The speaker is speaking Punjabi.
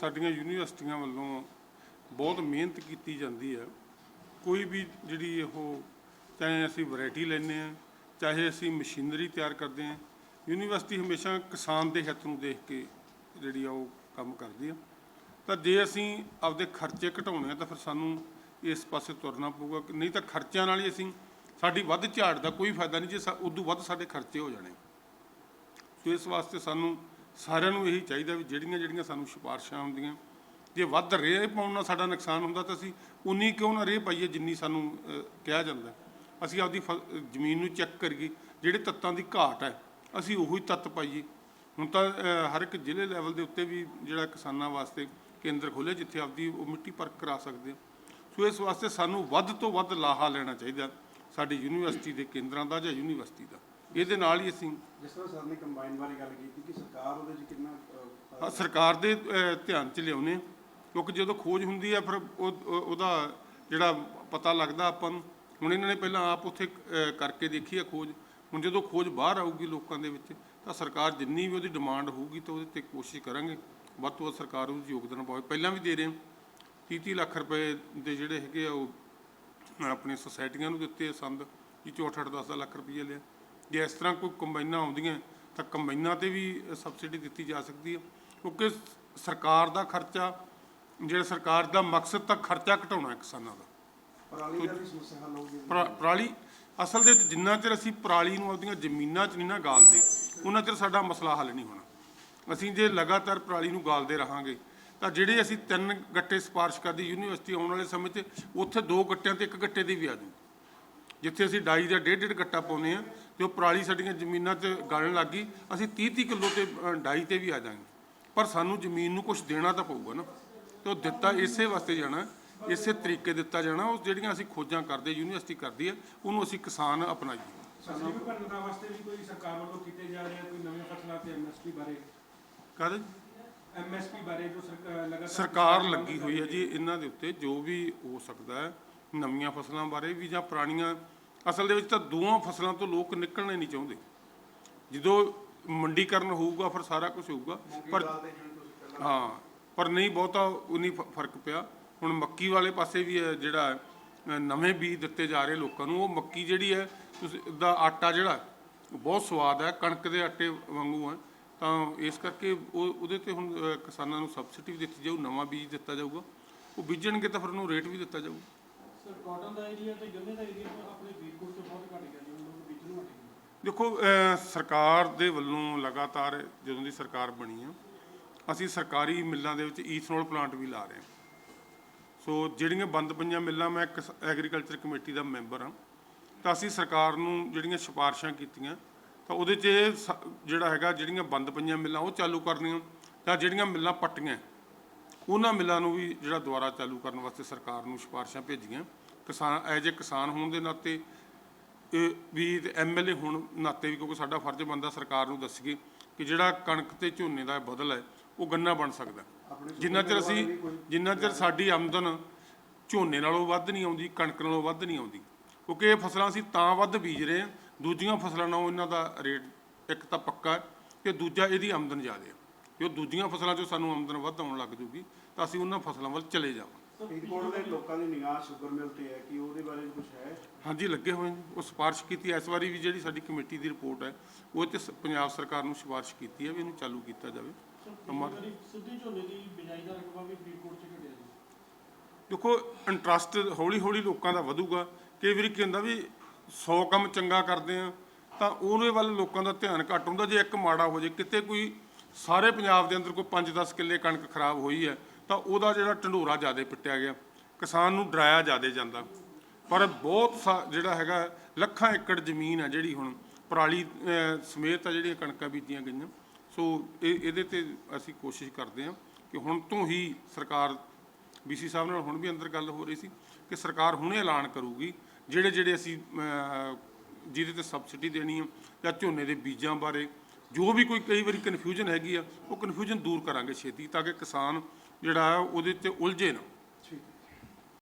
ਸਾਡੀਆਂ ਯੂਨੀਵਰਸਿਟੀਆਂ ਵੱਲੋਂ ਬਹੁਤ ਮਿਹਨਤ ਕੀਤੀ ਜਾਂਦੀ ਹੈ। ਕੋਈ ਵੀ ਜਿਹੜੀ ਉਹ, ਚਾਹੇ ਅਸੀਂ ਵੈਰਾਈਟੀ ਲੈਂਦੇ ਆ ਚਾਹੇ ਅਸੀਂ ਮਸ਼ੀਨਰੀ ਤਿਆਰ ਕਰਦੇ ਆ ਯੂਨੀਵਰਸਿਟੀ ਹਮੇਸ਼ਾ ਕਿਸਾਨ ਦੇ ਹਿੱਤ ਨੂੰ ਦੇਖ ਕੇ ਜਿਹੜੀ ਆ ਉਹ ਕੰਮ ਕਰਦੀ ਆ। ਤਾਂ ਜੇ ਅਸੀਂ ਆਪਦੇ ਖਰਚੇ ਘਟਾਉਣੇ ਆ ਤਾਂ ਫਿਰ ਸਾਨੂੰ ਇਸ ਪਾਸੇ ਤੁਰਨਾ ਪਊਗਾ। ਨਹੀਂ ਤਾਂ ਖਰਚਿਆਂ ਨਾਲ ਹੀ ਅਸੀਂ, ਸਾਡੀ ਵੱਧ ਝਾੜ ਦਾ ਕੋਈ ਫਾਇਦਾ ਨਹੀਂ ਜੇ ਸਾ- ਉਦੋਂ ਵੱਧ ਸਾਡੇ ਖਰਚੇ ਹੋ ਜਾਣੇ। ਸੋ ਇਸ ਵਾਸਤੇ ਸਾਨੂੰ ਸਾਰਿਆਂ ਨੂੰ ਇਹੀ ਚਾਹੀਦਾ ਵੀ ਜਿਹੜੀਆਂ ਜਿਹੜੀਆਂ ਸਾਨੂੰ ਸਿਫਾਰਸ਼ਾਂ ਹੁੰਦੀਆਂ, ਜੇ ਵੱਧ ਰੇਹ ਪਾਉਣ ਨਾਲ ਸਾਡਾ ਨੁਕਸਾਨ ਹੁੰਦਾ ਤਾਂ ਅਸੀਂ ਉਨੀ ਕਿਉਂ ਨਾ ਰੇਹ ਪਾਈਏ ਜਿੰਨੀ ਸਾਨੂੰ ਕਿਹਾ ਜਾਂਦਾ। ਅਸੀਂ ਆਪਦੀ ਫ- ਜ਼ਮੀਨ ਨੂੰ ਚੈੱਕ ਕਰੀਏ, ਜਿਹੜੇ ਤੱਤਾਂ ਦੀ ਘਾਟ ਹੈ, ਅਸੀਂ ਉਹੀ ਤੱਤ ਪਾਈਏ। ਹੁਣ ਤਾਂ ਹਰ ਇੱਕ ਜ਼ਿਲ੍ਹੇ ਲੈਵਲ ਦੇ ਉੱਤੇ ਵੀ ਜਿਹੜਾ ਕਿਸਾਨਾਂ ਵਾਸਤੇ ਕੇਂਦਰ ਖੋਲ੍ਹੇ ਜਿੱਥੇ ਆਪਦੀ ਉਹ ਮਿੱਟੀ ਪਰਖ ਕਰਾ ਸਕਦੇ ਆ। ਸੋ ਇਸ ਵਾਸਤੇ ਸਾਨੂੰ ਵੱਧ ਤੋਂ ਵੱਧ ਲਾਹਾ ਲੈਣਾ ਚਾਹੀਦਾ, ਸਾਡੀ ਯੂਨੀਵਰਸਿਟੀ ਦੇ ਕੇਂਦਰਾਂ ਦਾ ਜਾਂ ਯੂਨੀਵਰਸਿਟੀ ਦਾ। ਇਹਦੇ ਨਾਲ ਹੀ ਅਸੀਂ ਜਿਸ ਤਰ੍ਹਾਂ ਸਰ ਨੇ ਕੰਬਾਈਨ ਬਾਰੇ ਗੱਲ ਕੀਤੀ ਕਿ ਸਰਕਾਰ ਉਹਦੇ 'ਚ ਕਿੰਨਾ ਅਹ, ਹਾਂ ਸਰਕਾਰ ਦੇ ਅਹ, ਧਿਆਨ ਚ ਲਿਆਉਨੇ ਆ, ਕਿਉਂਕਿ ਜਦੋਂ ਖੋਜ ਹੁੰਦੀ ਆ ਫਿਰ ਉਹ ਉਹ- ਉਹਦਾ ਜਿਹੜਾ ਪਤਾ ਲੱਗਦਾ ਆਪਾਂ ਨੂੰ। ਹੁਣ ਇਹਨਾਂ ਨੇ ਪਹਿਲਾਂ ਆਪ ਉੱਥੇ ਅਹ, ਕਰਕੇ ਦੇਖੀ ਆ ਖੋਜ। ਹੁਣ ਜਦੋਂ ਖੋਜ ਬਾਹਰ ਆਊਗੀ ਲੋਕਾਂ ਦੇ ਵਿੱਚ ਤਾਂ ਸਰਕਾਰ ਜਿੰਨੀ ਵੀ ਉਹਦੀ ਡਿਮਾਂਡ ਹੋਊਗੀ ਤਾਂ ਉਹਦੇ ਤੇ ਕੋਸ਼ਿਸ਼ ਕਰਾਂਗੇ। ਵੱਧ ਤੋਂ ਵੱਧ ਸਰਕਾਰ ਉਹਨੂੰ ਯੋਗਦਾਨ ਪਾਵੇ। ਪਹਿਲਾਂ ਵੀ ਦੇ ਰਹੇ ਹਾਂ 30 ਲੱਖ ਰੁਪਏ ਦੇ ਜਿਹੜੇ ਹੈਗੇ ਆ ਉਹ ਆਪਣੇ ਸੁਸਾਇਟੀਆਂ ਨੂੰ ਦਿੱਤੇ ਆ ਸੰਦ। ਜੀ 64 10 ਲੱਖ ਰੁਪਏ ਲਿਆ। ਜੇ ਇਸ ਤਰ੍ਹਾਂ ਕੋਈ ਕੰਬਾਈਨਾਂ ਆਉਂਦੀਆਂ ਤਾਂ ਕੰਬਾਈਨਾਂ ਤੇ ਵੀ ਸਬਸਿਡੀ ਦਿੱਤੀ ਜਾ ਸਕਦੀ ਹੈ। ਕਿਉਂਕਿ ਸਰਕਾਰ ਦਾ ਖਰਚਾ ਜਿਹੜਾ ਸਰਕਾਰ ਦਾ ਮਕਸਦ ਤਾਂ ਖਰਚਾ ਘਟਾਉਣਾ ਹੈ ਕਿਸਾਨਾਂ ਦਾ। ਪਰਾਲੀ ਦਾ ਵੀ ਸਮੱਸਿਆ ਹੱਲ ਹੋਊਗੀ ਪਰਾ- ਪਰਾਲੀ ਅਸਲ ਦੇ ਵਿੱਚ ਜਿੰਨਾ ਚਿਰ ਅਸੀਂ ਪਰਾਲੀ ਨੂੰ ਆਪਦੀਆਂ ਜ਼ਮੀਨਾਂ 'ਚ ਨਹੀਂ ਨਾ ਗਾਲਦੇ ਉਹਨਾਂ ਚਿਰ ਸਾਡਾ ਮਸਲਾ ਹੱਲ ਨਹੀਂ ਹੋਣਾ। ਅਸੀਂ ਜੇ ਲਗਾਤਾਰ ਪਰਾਲੀ ਨੂੰ ਗਾਲਦੇ ਰਹਾਂਗੇ ਤਾਂ ਜਿਹੜੇ ਅਸੀਂ ਤਿੰਨ ਗੱਟੇ ਸਿਫਾਰਿਸ਼ ਕਰਦੀ ਯੂਨੀਵਰਸਿਟੀ ਆਉਣ ਵਾਲੇ ਸਮੇਂ 'ਚ ਉੱਥੇ ਦੋ ਗੱਟਿਆਂ ਤੇ ਇੱਕ ਗੱਟੇ ਦੀ ਵੀ ਆ ਜੂ ਜਿੱਥੇ ਅਸੀਂ ਡਾਈ ਦਾ ਡੇਢ ਡੇਢ ਗੱਟਾ ਪਾਉਂਦੇ ਆ ਤੇ ਉਹ ਪਰਾਲੀ ਸਾਡੀਆਂ ਜ਼ਮੀਨਾਂ 'ਚ ਗਲਣ ਲੱਗ ਗਈ ਅਸੀਂ 30 30 ਕਿਲੋ ਤੇ ਡਾਈ ਤੇ ਵੀ ਆ ਜਾਵਾਂਗੇ ਪਰ ਸਾਨੂੰ ਜ਼ਮੀਨ ਨੂੰ ਕੁਝ ਦੇਣਾ ਤਾਂ ਪਊਗਾ ਨਾ। ਤੇ ਉਹ ਦਿੱਤਾ ਇਸੇ ਵਾਸਤੇ ਜਾਣਾ ਇਸੇ ਤਰੀਕੇ ਦਿੱਤਾ ਜਾਣਾ ਉਹ ਜਿਹੜੀਆਂ ਅਸੀਂ ਖੋਜਾਂ ਕਰਦੇ ਯੂਨੀਵਰਸਿਟੀ ਕਰਦੀ ਹੈ ਉਹਨੂੰ ਅਸੀਂ ਕਿਸਾਨ ਅਪਣਾਈਏ। ਫਸਲੀ ਵਿਭਿੰਨਤਾ ਵਾਸਤੇ ਵੀ ਕੋਈ ਸਰਕਾਰ ਵੱਲੋਂ ਕੀਤੇ ਜਾ ਰਹੇ ਆ ਕੋਈ ਨਵੇਂ ਫਸਲਾਂ ਤੇ ਐਮਐਸਪੀ ਬਾਰੇ? ਕਾਹਦੇ? ਐਮਐਸਪੀ ਬਾਰੇ ਜੋ ਸਰਕਾਰ ਲਗਾਤਾਰ ਸਰਕਾਰ ਲੱਗੀ ਹੋਈ ਹੈ ਜੀ ਇਹਨਾਂ ਦੇ ਉੱਤੇ ਜੋ ਵੀ ਹੋ ਸਕਦਾ ਹੈ ਨਵੀਆਂ ਫਸਲਾਂ ਬਾਰੇ ਵੀ ਜਾਂ ਪੁਰਾਣੀਆਂ ਅਸਲ ਦੇ ਵਿੱਚ ਤਾਂ ਦੋਵਾਂ ਫਸਲਾਂ ਤੋਂ ਲੋਕ ਨਿਕਲਣਾ ਨਹੀਂ ਚਾਹੁੰਦੇ। ਜਦੋਂ ਮੰਡੀਕਰਨ ਹੋਊਗਾ ਫਿਰ ਸਾਰਾ ਕੁਝ ਹੋਊਗਾ। ਪਰ ਹਾਂ ਪਰ ਨਹੀਂ ਬਹੁਤਾ ਉਨੀ ਫ਼ਰਕ ਪਿਆ। ਹੁਣ ਮੱਕੀ ਵਾਲੇ ਪਾਸੇ ਵੀ ਜਿਹੜਾ ਨਵੇਂ ਬੀਜ ਦਿੱਤੇ ਜਾ ਰਹੇ ਲੋਕਾਂ ਨੂੰ ਉਹ ਮੱਕੀ ਜਿਹੜੀ ਹੈ ਤੁਸੀਂ ਦਾ ਆਟਾ ਜਿਹੜਾ ਬਹੁਤ ਸਵਾਦ ਹੈ ਕਣਕ ਦੇ ਆਟੇ ਵਾਂਗੂ ਹੈ। ਤਾਂ ਇਸ ਕਰਕੇ ਉਹ ਉਹਦੇ ਤੇ ਹੁਣ ਕਿਸਾਨਾਂ ਨੂੰ ਸਬਸਿਡੀ ਵੀ ਦਿੱਤੀ ਜਾਊ ਨਵਾਂ ਬੀਜ ਦਿੱਤਾ ਜਾਊਗਾ। ਉਹ ਬੀਜਣਗੇ ਤਾਂ ਫਿਰ ਉਹਨੂੰ ਰੇਟ ਵੀ ਦਿੱਤਾ ਜਾਊਗਾ। ਸਰ ਕਾਟਨ ਦਾ ਏਰੀਆ ਤੇ ਗੰਨੇ ਦਾ ਏਰੀਆ ਆਪਣੇ ਫਰੀਦਕੋਟ ਤੋਂ ਬਹੁਤ ਘਟ ਗਿਆ ਜੀ ਉਹਨਾਂ ਨੂੰ ਵਿੱਚ ਹਟ ਗਿਆ ਦੇਖੋ, ਅਹ, ਸਰਕਾਰ ਦੇ ਵੱਲੋਂ ਲਗਾਤਾਰ ਜਦੋਂ ਦੀ ਸਰਕਾਰ ਬਣੀ ਆ, ਅਸੀਂ ਸਰਕਾਰੀ ਮਿੱਲਾਂ ਦੇ ਵਿੱਚ ਈਥਨੋਲ ਪਲਾਂਟ ਵੀ ਲਾ ਰਹੇ ਹਾਂ ਸੋ ਜਿਹੜੀਆਂ ਬੰਦ ਪਈਆਂ ਮਿੱਲਾਂ, ਮੈਂ ਐਗਰੀਕਲਚਰ ਕਮੇਟੀ ਦਾ ਮੈਂਬਰ ਹਾਂ ਤਾਂ ਅਸੀਂ ਸਰਕਾਰ ਨੂੰ ਜਿਹੜੀਆਂ ਸਿਫਾਰਸ਼ਾਂ ਕੀਤੀਆਂ, ਤਾਂ ਉਹਦੇ 'ਚ ਇਹ ਸ- ਜਿਹੜਾ ਹੈਗਾ, ਜਿਹੜੀਆਂ ਬੰਦ ਪਈਆਂ ਮਿੱਲਾਂ, ਉਹ ਚਾਲੂ ਕਰਨੀਆਂ। ਤਾਂ ਜਿਹੜੀਆਂ ਮਿੱਲਾਂ ਪੱਟੀਆਂ ਉਹਨਾਂ ਮਿੱਲਾਂ ਨੂੰ ਵੀ ਜਿਹੜਾ ਦੁਬਾਰਾ ਚਾਲੂ ਕਰਨ ਵਾਸਤੇ ਸਰਕਾਰ ਨੂੰ ਸਿਫਾਰਸ਼ਾਂ ਭੇਜੀਆਂ। ਕਿਸਾਨ ਐਜ ਏ ਕਿਸਾਨ ਹੋਣ ਦੇ ਨਾਤੇ ਇਹ ਵੀ ਐਮਐਲਏ ਹੋਣ ਨਾਤੇ ਵੀ ਕਿਉਂਕਿ ਸਾਡਾ ਫਰਜ਼ ਬਣਦਾ ਸਰਕਾਰ ਨੂੰ ਦੱਸੀਏ ਕਿ ਜਿਹੜਾ ਕਣਕ ਤੇ ਝੋਨੇ ਦਾ ਬਦਲ ਹੈ ਉਹ ਗੰਨਾ ਬਣ ਸਕਦਾ। ਜਿੰਨਾ ਚਿਰ ਅਸੀਂ ਜਿੰਨਾ ਚਿਰ ਸਾਡੀ ਆਮਦਨ ਝੋਨੇ ਨਾਲੋਂ ਵੱਧ ਨਹੀਂ ਆਉਂਦੀ ਕਣਕ ਨਾਲੋਂ ਵੱਧ ਨਹੀਂ ਆਉਂਦੀ ਕਿਉਂਕਿ ਇਹ ਫਸਲਾਂ ਅਸੀਂ ਤਾਂ ਵੱਧ ਬੀਜ ਰਹੇ ਹਾਂ ਦੂਜੀਆਂ ਫਸਲਾਂ ਨਾਲੋਂ ਇਹਨਾਂ ਦਾ ਰੇਟ ਇੱਕ ਤਾਂ ਪੱਕਾ ਹੈ ਤੇ ਦੂਜਾ ਇਹਦੀ ਆਮਦਨ ਜ਼ਿਆਦਾ ਹੈ। ਜੋ ਦੂਜੀਆਂ ਫਸਲਾਂ 'ਚੋਂ ਸਾਨੂੰ ਆਮਦਨ ਵੱਧ ਆਉਣ ਲੱਗ ਜੂਗੀ ਤਾਂ ਅਸੀਂ ਉਹਨਾਂ ਫਸਲਾਂ ਵੱਲ ਚਲੇ ਜਾਵਾਂਗੇ। ਫਰੀਦਕੋਟ ਦੇ ਲੋਕਾਂ ਦੀ ਨਿਗਾਹ ਸ਼ੂਗਰ ਮਿਲ ਤੇ ਹੈ ਕਿ ਉਹਦੇ ਬਾਰੇ ਕੁਝ ਹੈ? ਹਾਂਜੀ ਲੱਗੇ ਹੋਏ ਨੇ। ਉਹ ਸਿਫਾਰਿਸ਼ ਕੀਤੀ ਹੈ। ਇਸ ਵਾਰੀ ਵੀ ਜਿਹੜੀ ਸਾਡੀ ਕਮੇਟੀ ਦੀ ਰਿਪੋਰਟ ਹੈ ਉਹ ਤੇ ਸ- ਪੰਜਾਬ ਸਰਕਾਰ ਨੂੰ ਸਿਫਾਰਿਸ਼ ਕੀਤੀ ਹੈ ਵੀ ਇਹਨੂੰ ਚਾਲੂ ਕੀਤਾ ਜਾਵੇ। ਅਮਰ ਸਿੱਧੀ ਝੋਨੇ ਦੀ ਬਿਜਾਈ ਦਾ ਰਕਬਾ ਵੀ ਫਰੀਦਕੋਟ 'ਚ ਘਟਿਆ ਜੀ? ਦੇਖੋ ਇੰਟਰਸਟ ਹੌਲੀ ਹੌਲੀ ਲੋਕਾਂ ਦਾ ਵਧੂਗਾ। ਕਈ ਵਾਰੀ ਕੀ ਹੁੰਦਾ ਵੀ 100 ਕੰਮ ਚੰਗਾ ਕਰਦੇ ਆ ਤਾਂ ਉਹਦੇ ਵੱਲ ਲੋਕਾਂ ਦਾ ਧਿਆਨ ਘੱਟ ਹੁੰਦਾ ਜੇ ਇੱਕ ਮਾੜਾ ਹੋ ਜੇ ਕਿਤੇ ਕੋਈ ਸਾਰੇ ਪੰਜਾਬ ਦੇ ਅੰਦਰ ਕੋਈ 5-10 ਕਿੱਲੇ ਕਣਕ ਖਰਾਬ ਹੋਈ ਹੈ, ਤਾਂ ਉਹਦਾ ਜਿਹੜਾ ਢੰਡੋਰਾ ਜ਼ਿਆਦਾ ਪਿੱਟਿਆ ਗਿਆ। ਕਿਸਾਨ ਨੂੰ ਡਰਾਇਆ ਜ਼ਿਆਦਾ ਜਾਂਦਾ। ਪਰ ਬਹੁਤ ਸਾ- ਜਿਹੜਾ ਹੈਗਾ, ਲੱਖਾਂ ਏਕੜ ਜ਼ਮੀਨ ਹੈ ਜਿਹੜੀ ਹੁਣ ਪਰਾਲੀ ਸਮੇਤ ਆ ਜਿਹੜੀਆਂ ਕਣਕਾਂ ਬੀਜੀਆਂ ਗਈਆਂ। ਸੋ ਇਹ, ਇਹਦੇ ਤੇ ਅਸੀਂ ਕੋਸ਼ਿਸ਼ ਕਰਦੇ ਹਾਂ ਕਿ ਹੁਣ ਤੋਂ ਹੀ ਸਰਕਾਰ ਬੀਸੀ ਸਾਹਿਬ ਨਾਲ ਹੁਣ ਵੀ ਅੰਦਰ ਗੱਲ ਹੋ ਰਹੀ ਸੀ ਕਿ ਸਰਕਾਰ ਹੁਣੇ ਐਲਾਨ ਕਰੂਗੀ ਜਿਹੜੇ ਜਿਹੜੇ ਅਸੀਂ ਜਿਹਦੇ ਤੇ ਸਬਸਿਡੀ ਦੇਣੀ ਹੈ ਜਾਂ ਝੋਨੇ ਦੇ ਬੀਜਾਂ ਬਾਰੇ ਜੋ ਵੀ ਕੋਈ ਕਈ ਵਾਰੀ ਕਨਫਿਊਜ਼ਨ ਹੈਗੀ ਆ, ਉਹ ਕਨਫਿਊਜ਼ਨ ਦੂਰ ਕਰਾਂਗੇ ਛੇਤੀ ਤਾਂ ਕਿ ਕਿਸਾਨ ਜਿਹੜਾ ਉਹਦੇ ਤੇ ਉਲਝੇ ਨਾ।